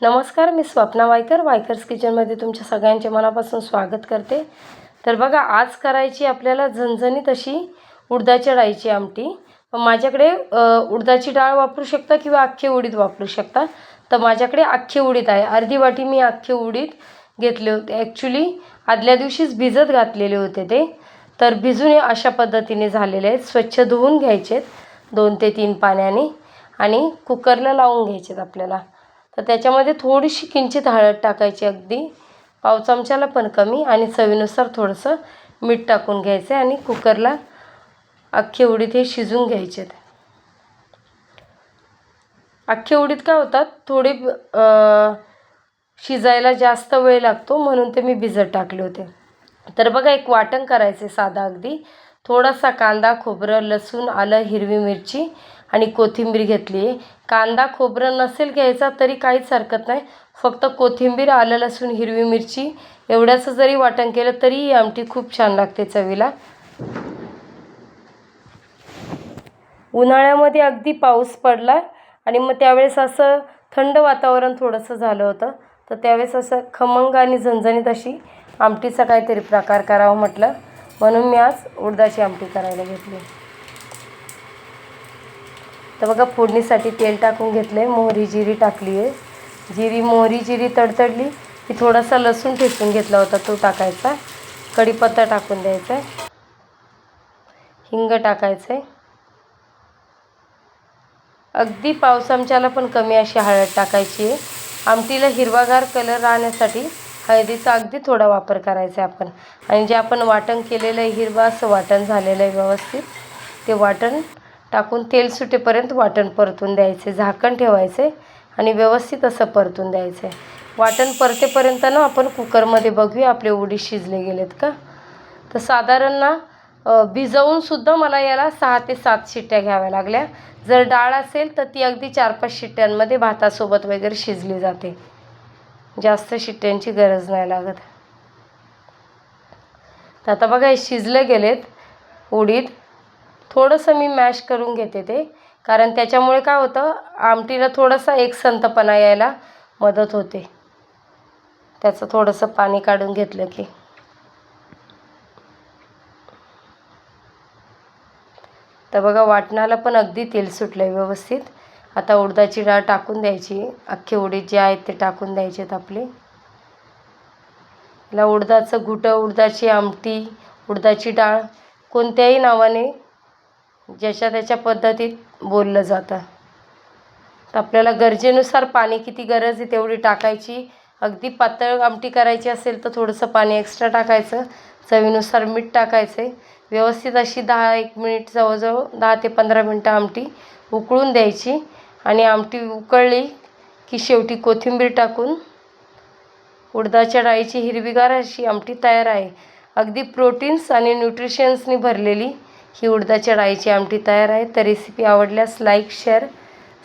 नमस्कार मी स्वप्ना वायकर. वायकर्स किचनमध्ये तुमच्या सगळ्यांचे मनापासून स्वागत करते. तर बघा आज करायची आपल्याला झणझणीत अशी उडदाच्या डाळीची आमटी. पण माझ्याकडे उडदाची डाळ वापरू शकता किंवा अख्खे उडीद वापरू शकता? तर माझ्याकडे अख्खे उडीद आहे. अर्धी वाटी मी अख्खे उडीद घेतले होते. ॲक्च्युली आदल्या दिवशीच भिजत घातलेले होते ते. तर भिजून अशा पद्धतीने झालेले आहेत. स्वच्छ धुवून घ्यायचेत दोन ते तीन पाण्याने आणि कुकरला लावून घ्यायचेत आपल्याला. तर त्याच्यामध्ये थोडीशी किंचित हळद टाकायची अगदी. पाव चमच्याला पण कमी आणि चवीनुसार थोडंसं मीठ टाकून घ्यायचं आणि कुकरला अख्खी उडीत हे शिजून घ्यायचे अख्खे उडीत काय होतात? थोडे शिजायला जास्त वेळ लागतो म्हणून ते मी भिजत टाकले होते. तर बघा एक वाटण करायचे साधा अगदी. थोडासा कांदा खोबरं लसूण आलं हिरवी मिरची आणि कोथिंबीर घेतली. आहे कांदा खोबरं नसेल घ्यायचा तरी काहीच हरकत नाही. फक्त कोथिंबीर आलं लसूण हिरवी मिरची एवढ्याचं जरी वाटण केलं तरी ही आमटी खूप छान लागते चवीला. उन्हाळ्यामध्ये अगदी पाऊस पडला आणि मग त्यावेळेस असं थंड वातावरण थोडंसं झालं होतं. तर त्यावेळेस असं खमंग आणि झणझणीत अशी आमटीचा काहीतरी प्रकार करावा म्हटलं. म्हणून मी आज उडदाची आमटी करायला घेतली. तर बघा फोडणीसाठी तेल टाकून घेतलं आहे मोहरी जिरी टाकली आहे जिरी मोहरी जिरी तडतडली. की थोडासा लसूण ठेचून घेतला होता तो टाकायचा. कढीपत्ता टाकून द्यायचा. आहे हिंग टाकायचं आहे अगदी पाव चमच्याला पण कमी अशी हळद टाकायची आहे. आमटीला हिरवागार कलर राहण्यासाठी हळदीचा अगदी थोडा वापर करायचा आहे आपण. आणि जे आपण वाटण केलेलं आहे हिरवं असं वाटण झालेलं आहे व्यवस्थित. ते वाटण टाकून तेल सुटेपर्यंत वाटण परतून द्यायचे झाकण ठेवायचे आणि व्यवस्थित असं परतून द्यायचं. आहे वाटण परतेपर्यंत ना आपण कुकरमध्ये बघूया आपले उडीद शिजले गेलेत का? तर साधारण ना भिजवूनसुद्धा मला याला सहा ते सात शिट्ट्या घ्याव्या लागल्या. जर डाळ असेल तर ती अगदी चार पाच शिट्ट्यांमध्ये भातासोबत वगैरे शिजली जाते. जास्त शिट्ट्यांची गरज नाही लागत. तर आता बघा हे शिजले गेलेत उडीद. थोडंसं मी मॅश करून घेते ते. कारण त्याच्यामुळे काय होतं आमटीला थोडासा एक संतपणा यायला मदत होते. त्याचं थोडंसं पाणी काढून घेतलं की. तर बघा वाटणाला पण अगदी तेल सुटलं आहे व्यवस्थित. आता उडदाची डाळ टाकून द्यायची. अख्खे उडीद जे आहेत ते टाकून द्यायचे आहेत आपले. याला उडदाचं घुटं उडदाची आमटी उडदाची डाळ कोणत्याही नावाने ज्याच्या त्याच्या पद्धतीत बोललं जातं. तर आपल्याला गरजेनुसार पाणी किती गरज आहे तेवढी टाकायची. अगदी पातळ आमटी करायची असेल तर थोडंसं पाणी एक्स्ट्रा टाकायचं. चवीनुसार मीठ टाकायचं आहे व्यवस्थित अशी दहा एक मिनिट जवळजवळ दहा ते पंधरा मिनटं आमटी उकळून द्यायची. आणि आमटी उकळली की शेवटी कोथिंबीर टाकून उडदाच्या डाळीची हिरवीगार अशी आमटी तयार आहे. अगदी प्रोटीन्स आणि न्यूट्रिशन्सनी भरलेली ही उडदाच्या डाळीची आमटी तयार आहे. तर रेसिपी आवडल्यास लाईक शेअर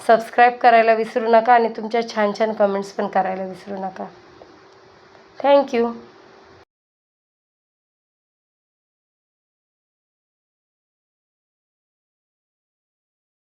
सबस्क्राईब करायला विसरू नका आणि तुमच्या छान छान कमेंट्स पण करायला विसरू नका. थँक्यू